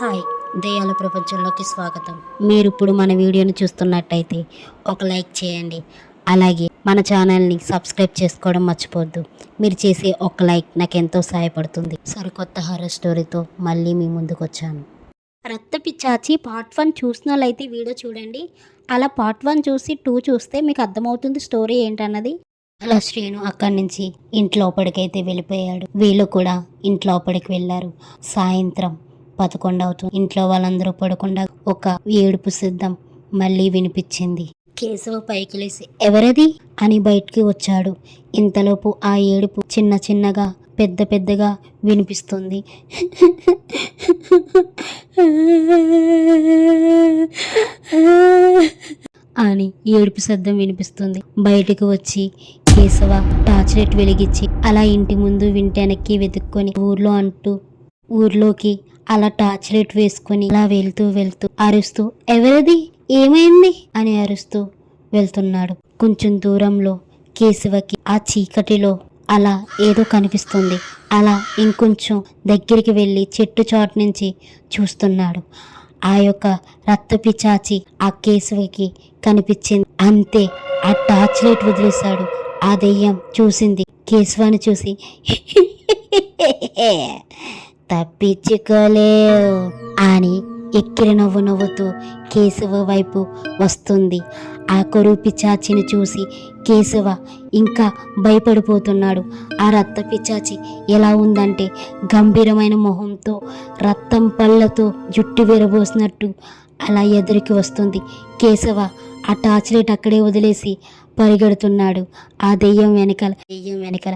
Hi. దయ్యాల ప్రపంచంలోకి స్వాగతం. మీరు ఇప్పుడు మన వీడియోని చూస్తున్నట్టయితే ఒక లైక్ చేయండి. అలాగే మన ఛానల్ని సబ్స్క్రైబ్ చేసుకోవడం మర్చిపోవద్దు. మీరు చేసే ఒక లైక్ నాకు ఎంతో సహాయపడుతుంది సరికొత్త హారర్ స్టోరీతో మళ్ళీ మీ ముందుకు వచ్చాను రక్త పిచ్చాచి పార్ట్ వన్ చూసిన వాళ్ళైతే వీడియో చూడండి. అలా పార్ట్ వన్ చూసి టూ చూస్తే మీకు అర్థమవుతుంది స్టోరీ ఏంటన్నది. అలా శ్రీను అక్కడి నుంచి ఇంట్లోపడికైతే వెళ్ళిపోయాడు. వీళ్ళు కూడా ఇంట్లోపడికి వెళ్ళారు. సాయంత్రం పదకొండు అవుతుంది ఇంట్లో వాళ్ళందరూ పడకుండా ఒక ఏడుపు సిద్ధం మళ్ళీ వినిపించింది. కేశవ పైకి లేసి ఎవరది? అని బయటికి వచ్చాడు. ఇంతలోపు ఆ ఏడుపు చిన్న చిన్నగా పెద్ద పెద్దగా వినిపిస్తుంది. అని ఏడుపు శబ్దం వినిపిస్తుంది. బయటికి వచ్చి కేశవ టార్చ్ లైట్ వెలిగించి అలా ఇంటి ముందు వెనక్కి వెతుక్కొని ఊర్లో అంటూ ఊర్లోకి అలా టార్చ్ లైట్ వేసుకొని అలా వెళ్తూ వెళ్తూ అరుస్తూ ఎవరిది ఏమైంది అని అరుస్తూ వెళ్తున్నాడు కొంచెం దూరంలో కేశవకి ఆ చీకటిలో అలా ఏదో కనిపిస్తుంది అలా ఇంకొంచెం దగ్గరికి వెళ్ళి చెట్టు చాటు నుంచి చూస్తున్నాడు ఆ యొక్క రక్త పిచాచి ఆ కేశవకి కనిపించింది అంతే ఆ టార్చ్ లైట్ వదిలేశాడు ఆ దెయ్యం చూసింది కేశవాన్ని చూసి తప్పించుకోలేవు. అని ఎక్కిరి నవ్వు నవ్వుతూ కేశవ వైపు వస్తుంది. ఆ కొరువు పిచాచిని చూసి కేశవ ఇంకా భయపడిపోతున్నాడు. ఆ రక్త పిచాచి ఎలా ఉందంటే గంభీరమైన మొహంతో రక్తం పళ్ళతో జుట్టు విరబోసినట్టు అలా ఎదురికి వస్తుంది. కేశవ ఆ టార్చ్ లైట్ అక్కడే వదిలేసి పరిగెడుతున్నాడు. ఆ దెయ్యం వెనకాల దెయ్యం వెనకాల.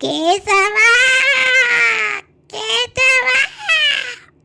కేశవా కేశవా.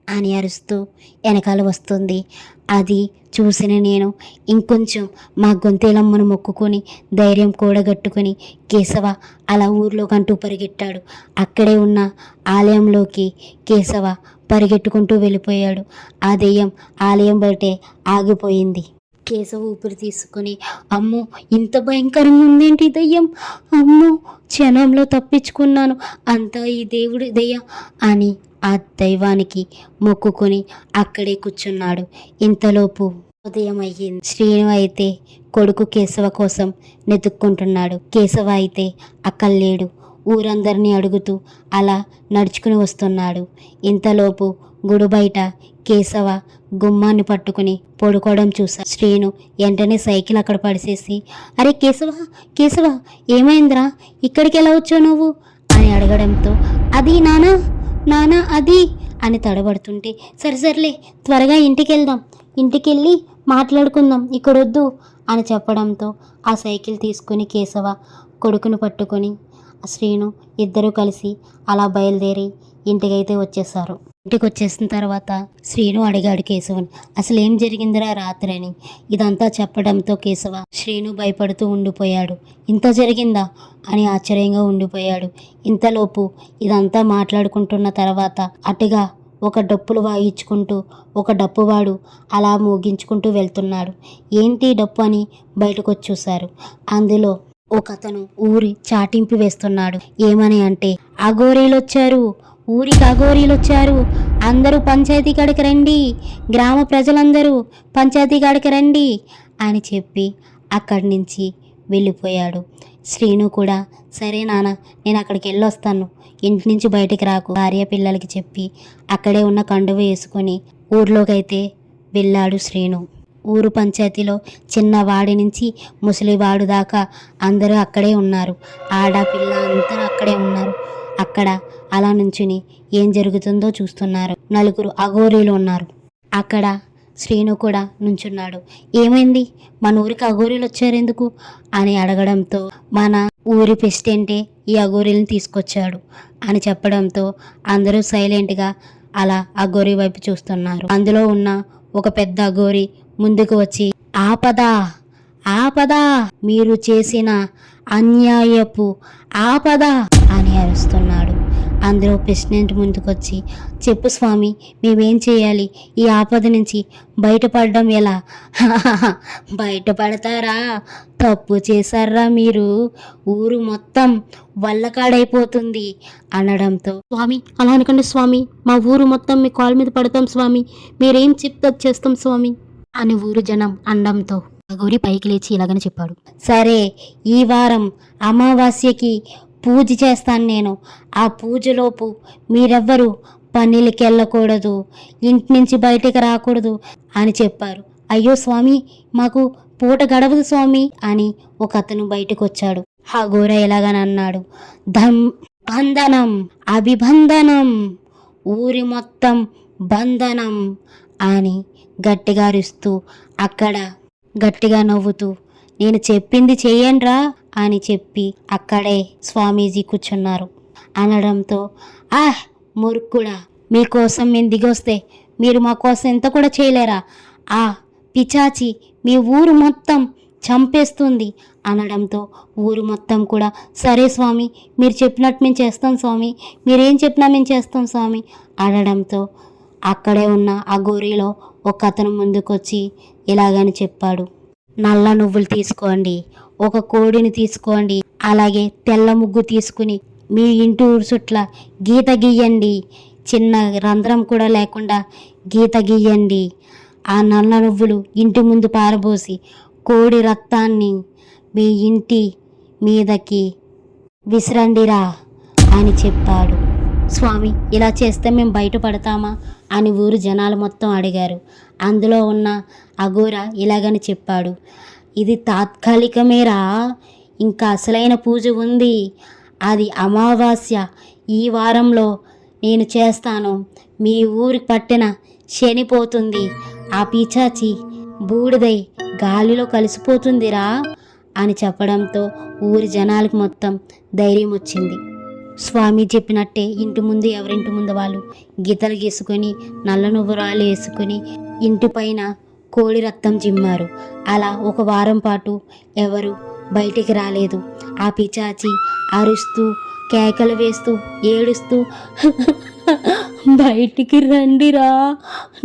అని అరుస్తూ వెనకాల వస్తుంది. అది చూసిన నేను ఇంకొంచెం మా గొంతేలమ్మను మొక్కుకొని ధైర్యం కూడగట్టుకొని కేశవ అలా ఊర్లోకంటూ పరిగెట్టాడు. అక్కడే ఉన్న ఆలయంలోకి కేశవ పరిగెట్టుకుంటూ వెళ్ళిపోయాడు. ఆ దెయ్యం ఆలయం బయటే ఆగిపోయింది. కేశవ ఊపిరి తీసుకుని అమ్మో ఇంత భయంకరంగా ఉందేంటి దయ్యం? అమ్మో క్షణంలో తప్పించుకున్నాను. అంతా ఈ దేవుడి దయ్య అని ఆ దైవానికి మొక్కుకొని అక్కడే కూర్చున్నాడు. ఇంతలోపు ఉదయం అయ్యింది. శ్రీను అయితే కొడుకు కేశవ కోసం నెతుక్కుంటున్నాడు కేశవ అయితే అక్కడ లేడు ఊరందరినీ అడుగుతూ అలా నడుచుకుని వస్తున్నాడు. ఇంతలోపు గుడి బయట కేశవ గుమ్మాన్ని పట్టుకుని పడుకోవడం చూసా శ్రీను వెంటనే సైకిల్ అక్కడ పడిసేసి అరే కేశవ కేశవ ఏమైందిరా? ఇక్కడికి ఎలా వచ్చావు నువ్వు? అని అడగడంతో అది నానా నానా అది అని తడబడుతుంటే సరే సర్లే త్వరగా ఇంటికి వెళ్దాం ఇంటికి వెళ్ళి మాట్లాడుకుందాం ఇక్కడ వద్దు అని చెప్పడంతో ఆ సైకిల్ తీసుకుని కేశవ కొడుకును పట్టుకొని శ్రీను ఇద్దరూ కలిసి అలా బయలుదేరి ఇంటికైతే వచ్చేసారు ఇంటికి వచ్చేసిన తర్వాత శ్రీను అడిగాడు కేశవన్ అసలు ఏం జరిగిందిరా రాత్రి? అని. ఇదంతా చెప్పడంతో కేశవ శ్రీను భయపడుతూ ఉండిపోయాడు. ఇంత జరిగిందా? అని ఆశ్చర్యంగా ఉండిపోయాడు. ఇంతలోపు ఇదంతా మాట్లాడుకుంటున్న తర్వాత అటుగా ఒక డప్పులు వాయించుకుంటూ ఒక డప్పువాడు అలా మోగించుకుంటూ వెళ్తున్నాడు. ఏంటి డప్పు? అని బయటకు వచ్చి చూశారు అందులో ఒకతను ఊరి చాటింపు వేస్తున్నాడు. ఏమని అంటే అఘోరీలొచ్చారు ఊరికి అఘోరీలొచ్చారు. అందరూ పంచాయతీ కాడికి రండి గ్రామ ప్రజలందరూ పంచాయతీ కాడికి రండి అని చెప్పి అక్కడి నుంచి వెళ్ళిపోయాడు. శ్రీను కూడా సరే నాన్న నేను అక్కడికి వెళ్ళొస్తాను. ఇంటి నుంచి బయటికి రాకు భార్య పిల్లలకి చెప్పి అక్కడే ఉన్న కండువ వేసుకొని ఊర్లోకైతే వెళ్ళాడు శ్రీను. ఊరు పంచాయతీలో చిన్నవాడి నుంచి ముసలివాడు దాకా అందరూ అక్కడే ఉన్నారు. ఆడ పిల్ల అందరూ అక్కడే ఉన్నారు. అక్కడ అలా నుంచుని ఏం జరుగుతుందో చూస్తున్నారు. నలుగురు అఘోరీలు ఉన్నారు. అక్కడ శ్రీను కూడా నుంచున్నాడు. ఏమైంది? మన ఊరికి అఘోరీలు వచ్చారెందుకు? అని అడగడంతో మన ఊరి ప్రెసిడెంటే ఈ అఘోరీలను తీసుకొచ్చాడు అని చెప్పడంతో అందరూ సైలెంట్గా అలా అఘోరి వైపు చూస్తున్నారు. అందులో ఉన్న ఒక పెద్ద అఘోరి ముందుకు వచ్చి ఆపదా ఆపదా మీరు చేసిన అన్యాయపు ఆపద అని అరుస్తున్నాడు. అందులో ప్రెసిడెంట్ ముందుకొచ్చి చెప్పు స్వామి మేమేం చేయాలి? ఈ ఆపద నుంచి బయటపడడం ఎలా? బయటపడతారా? తప్పు చేశారా మీరు? ఊరు మొత్తం వల్లకాడైపోతుంది అనడంతో స్వామి అలా అనుకోండి స్వామి. మా ఊరు మొత్తం మీ కాల్ మీద పడతాం స్వామి. మీరేం చెప్తే చేస్తాం స్వామి. అని ఊరు జనం అండంతో గౌరి పైకి లేచి ఇలాగని చెప్పాడు. సరే ఈ వారం అమావాస్యకి పూజ చేస్తాను నేను. ఆ పూజలోపు మీరెవ్వరూ పన్నీళ్ళకి వెళ్ళకూడదు ఇంటి నుంచి బయటకు రాకూడదు అని చెప్పారు. అయ్యో స్వామి మాకు పూట గడవదు స్వామి అని ఒక అతను బయటకు వచ్చాడు ఆ గోర ఎలాగని అన్నాడు. ధం బంధనం అభిబంధనం ఊరి మొత్తం బంధనం. అని గట్టిగా అరుస్తూ అక్కడ గట్టిగా నవ్వుతూ నేను చెప్పింది చెయ్యండ్రా అని చెప్పి అక్కడే స్వామీజీ కూర్చున్నారు. అనడంతో ఆహ్ మురుక్కుడా మీకోసం మేము దిగొస్తే మీరు మా కోసం ఎంత కూడా చేయలేరా? ఆ పిచాచి మీ ఊరు మొత్తం చంపేస్తుంది అనడంతో ఊరు మొత్తం కూడా సరే స్వామి మీరు చెప్పినట్టు మేము చేస్తాం స్వామి మీరేం చెప్పినా మేము చేస్తాం స్వామి అనడంతో అక్కడే ఉన్న ఆ గోరీలో ఒక అతను ముందుకొచ్చి ఇలాగని చెప్పాడు. నల్ల నువ్వులు తీసుకోండి ఒక కోడిని తీసుకోండి అలాగే తెల్ల ముగ్గు తీసుకుని మీ ఇంటి ఊరుసుట్ల గీత గీయండి చిన్న రంధ్రం కూడా లేకుండా గీత గీయండి. ఆ నల్ల నువ్వులు ఇంటి ముందు పారబోసి కోడి రక్తాన్ని మీ ఇంటి మీదకి విసిరండిరా అని చెప్పాడు. స్వామి ఇలా చేస్తే మేము బయటపడతామా? అని ఊరు జనాలు మొత్తం అడిగారు. అందులో ఉన్న అఘోర ఇలాగని చెప్పాడు. ఇది తాత్కాలికమేరా? ఇంకా అసలైన పూజ ఉంది. అది అమావాస్య. ఈ వారంలో నేను చేస్తాను. మీ ఊరికి పట్టిన శనిపోతుంది ఆ పిచాచి బూడిదై గాలిలో కలిసిపోతుందిరా అని చెప్పడంతో ఊరి జనాలకు మొత్తం ధైర్యం వచ్చింది. స్వామి చెప్పినట్టే ఇంటి ముందు ఎవరింటి ముందు వాళ్ళు గీతలు గీసుకొని నల్ల నువ్వురాలు వేసుకొని ఇంటి పైన కోడి రక్తం చిమ్మారు. అలా ఒక వారం పాటు ఎవరు బయటికి రాలేదు. ఆ పిచాచి అరుస్తూ కేకలు వేస్తూ ఏడుస్తూ బయటికి రండిరా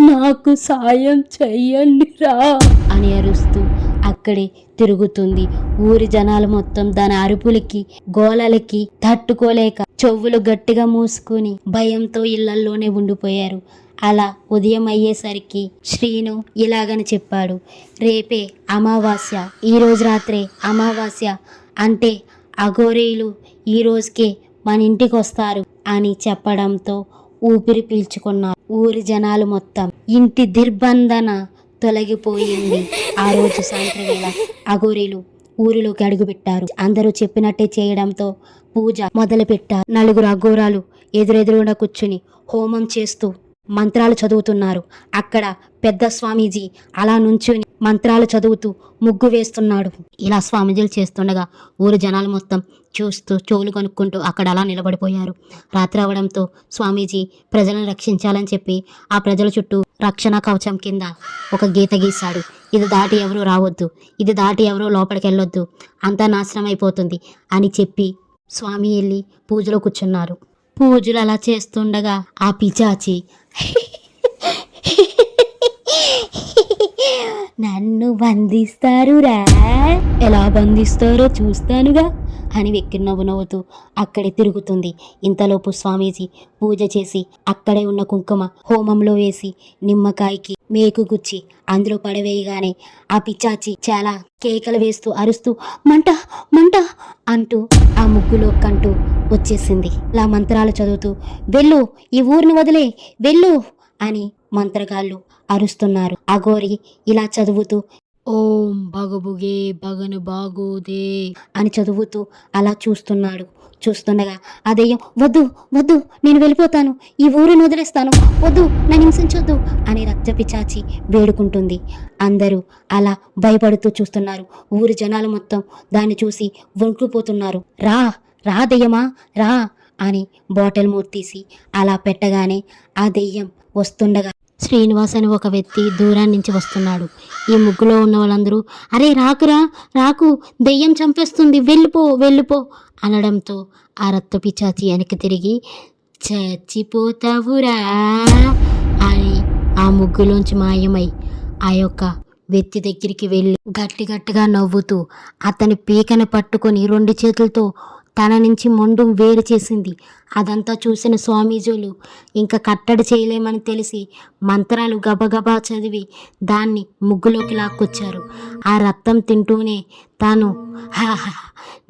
నాకు సాయం చెయ్యండిరా అని అరుస్తూ అక్కడే తిరుగుతుంది. ఊరి జనాలు మొత్తం దాని అరుపులకి గోలలకి తట్టుకోలేక చెవులు గట్టిగా మూసుకుని భయంతో ఇళ్ళల్లోనే ఉండిపోయారు. అలా ఉదయం అయ్యేసరికి శ్రీను ఇలాగని చెప్పాడు. రేపే అమావాస్య ఈరోజు రాత్రే అమావాస్య అంటే అఘోరీలు ఈ రోజుకే మన ఇంటికి వస్తారు అని చెప్పడంతో ఊపిరి పీల్చుకున్నారు. ఊరి జనాలు మొత్తం. ఇంటి దిర్బంధన తొలగిపోయింది. ఆ రోజు సాయంత్రం వేళ అఘోరీలు ఊరిలోకి అడుగుపెట్టారు. అందరూ చెప్పినట్టే చేయడంతో పూజ మొదలుపెట్టారు. నలుగురు అఘోరాలు ఎదురెదురుగా కూర్చుని హోమం చేస్తూ మంత్రాలు చదువుతున్నారు. అక్కడ పెద్ద స్వామీజీ అలా నుంచుని మంత్రాలు చదువుతూ ముగ్గు వేస్తున్నాడు. ఇలా స్వామీజీలు చేస్తుండగా ఊరు జనాలు మొత్తం చూస్తూ చెవులు కొనుక్కుంటూ అక్కడ అలా నిలబడిపోయారు. రాత్రి అవడంతో స్వామీజీ ప్రజలను రక్షించాలని చెప్పి ఆ ప్రజల చుట్టూ రక్షణ కవచం కింద ఒక గీత గీశాడు. ఇది దాటి ఎవరూ రావద్దు. ఇది దాటి ఎవరూ లోపలికి వెళ్ళొద్దు అంతా నాశనం అయిపోతుంది అని చెప్పి స్వామి వెళ్ళి పూజలో కూర్చున్నారు. పూజలు అలా చేస్తుండగా ఆ పిచాచి నన్ను బంధిస్తారురా? ఎలా బంధిస్తారో చూస్తానుగా. అని వెక్కి నవ్వు నవ్వుతూ అక్కడే తిరుగుతుంది. ఇంతలోపు స్వామీజీ పూజ చేసి అక్కడే ఉన్న కుంకుమ హోమంలో వేసి నిమ్మకాయకి మేకు గుచ్చి అందులో పడవేయగానే ఆ పిచ్చాచి చాలా కేకలు వేస్తూ అరుస్తూ మంట మంట అంటూ ఆ ముగ్గులో కంటూ వచ్చేసింది. ఇలా మంత్రాలు చదువుతూ వెళ్ళు ఈ ఊరిని వదిలే వెళ్ళు అని మంత్రగాళ్ళు అరుస్తున్నారు. అఘోరి ఇలా చదువుతూ ఓం బగబుగే బగను బాగోదే అని చదువుతూ అలా చూస్తున్నాడు. చూస్తుండగా ఆ దెయ్యం వద్దు వద్దు నేను వెళ్ళిపోతాను. ఈ ఊరిని వదిలేస్తాను. వద్దు నన్ను హింసించొద్దు అని రక్తపిచాచి వేడుకుంటుంది. అందరూ అలా భయపడుతూ చూస్తున్నారు. ఊరి జనాలు మొత్తం దాన్ని చూసి వణుకుపోతున్నారు. రా రా దెయ్యమా రా అని బాటిల్ మూర్తీసి తీసి అలా పెట్టగానే ఆ దెయ్యం వస్తుండగా శ్రీనివాస్ అని ఒక వ్యక్తి దూరం నుంచి వస్తున్నాడు. ఈ ముగ్గులో ఉన్న వాళ్ళందరూ అరే రాకురా రాకు దెయ్యం చంపేస్తుంది వెళ్ళిపో వెళ్ళిపో అనడంతో ఆ రక్త పిచాచి వెనక్కి తిరిగి చచ్చిపోతావురా అని ఆ ముగ్గులోంచి మాయమై ఆ యొక్క వ్యక్తి దగ్గరికి వెళ్ళి గట్టి గట్టిగా నవ్వుతూ అతని పీకను పట్టుకొని రెండు చేతులతో తన నుంచి మొండు వేరు చేసింది. అదంతా చూసిన స్వామీజీలు ఇంకా కట్టడి చేయలేమని తెలిసి మంత్రాలు గబగబా చదివి దాన్ని ముగ్గులోకి లాక్కొచ్చారు. ఆ రక్తం తింటూనే తాను "హాహా,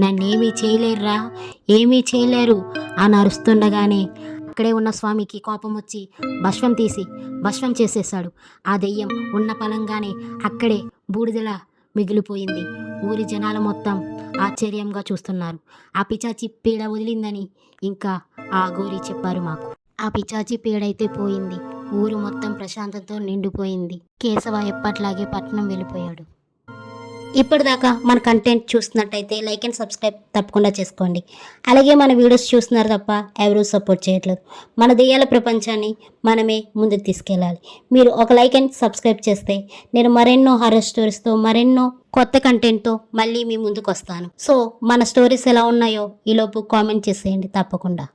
నన్నేమీ చేయలేరురా ఏమీ చేయలేరు అని అరుస్తుండగానే అక్కడే ఉన్న స్వామికి కోపం వచ్చి భస్వం తీసి భస్వం చేసేశాడు. ఆ దెయ్యం ఉన్న పలంగానే అక్కడే బూడిదల మిగిలిపోయింది. ఊరి జనాలు మొత్తం ఆశ్చర్యంగా చూస్తున్నారు. ఆ పిచాచి పీడ వదిలిందని ఇంకా ఆ గోరి చెప్పారు మాకు. ఆ పిచాచి పీడైతే పోయింది. ఊరు మొత్తం ప్రశాంతతో నిండిపోయింది. కేశవ ఎప్పట్లాగే పట్నం వెళ్ళిపోయాడు. ఇప్పటిదాకా మన కంటెంట్ చూస్తున్నట్టయితే లైక్ అండ్ సబ్స్క్రైబ్ తప్పకుండా చేసుకోండి. అలాగే మన వీడియోస్ చూస్తున్నారు తప్ప ఎవరూ సపోర్ట్ చేయట్లేదు. మన దెయ్యాల ప్రపంచాన్ని మనమే ముందుకు తీసుకెళ్ళాలి. మీరు ఒక లైక్ అండ్ సబ్స్క్రైబ్ చేస్తే నేను మరెన్నో హారర్ స్టోరీస్తో మరెన్నో కొత్త కంటెంట్తో మళ్ళీ మీ ముందుకు వస్తాను. సో మన స్టోరీస్ ఎలా ఉన్నాయో ఈలోపు కామెంట్ చేసేయండి తప్పకుండా.